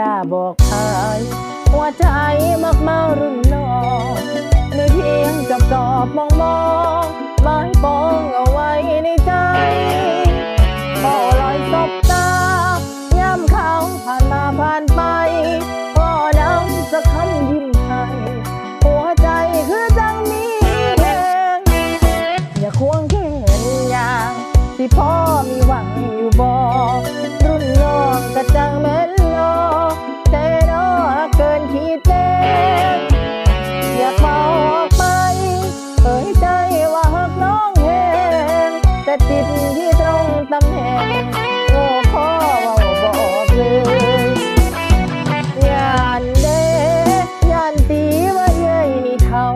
ล้าบอกอายหัวใจมากมารุ่นน้องในเพียงจับจอบมองมอง แต่ติดที่ตรงตำแหน่งโง่ข้อเว้าบอกเลยยานเดยานตีว่าเย้ยนี่เท่า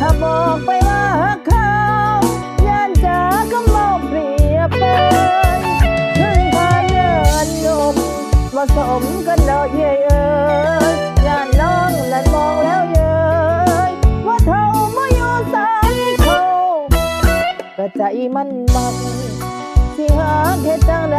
ถ้าบอกไปว่าเขายานจ๋าก็มองเปรียบเปนถึงพานเยินหนุ่มมาสมกันดอกเย้ยเอ้ย มันมันสิหาเฮ็ดจังได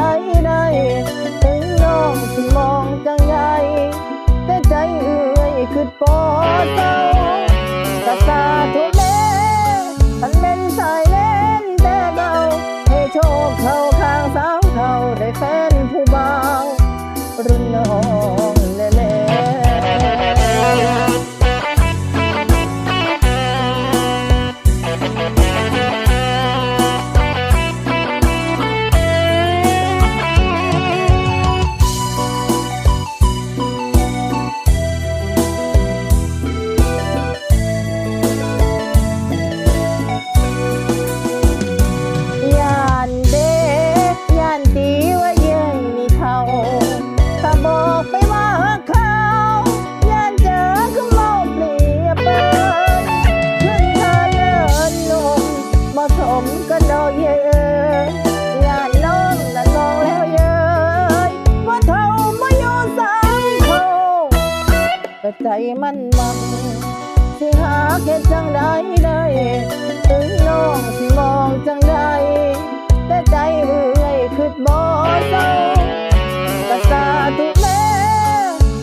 ก็ใจมันมันสิหาเก็ดจังใดได้ถึงน้องสิมองจังใดแต่ใจเอื่อยคือบ่เศร้ากะสาธุแม่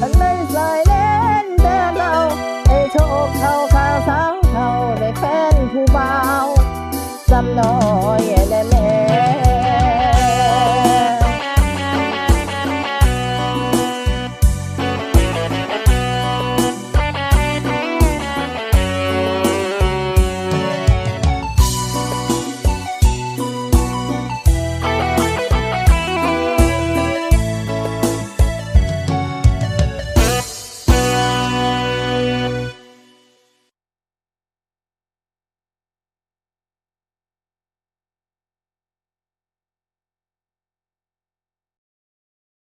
ทันไม่สายเล่นแต่เราให้โชคเขาขาสาวเขาได้แฟนผู้บ่าวสำน้อย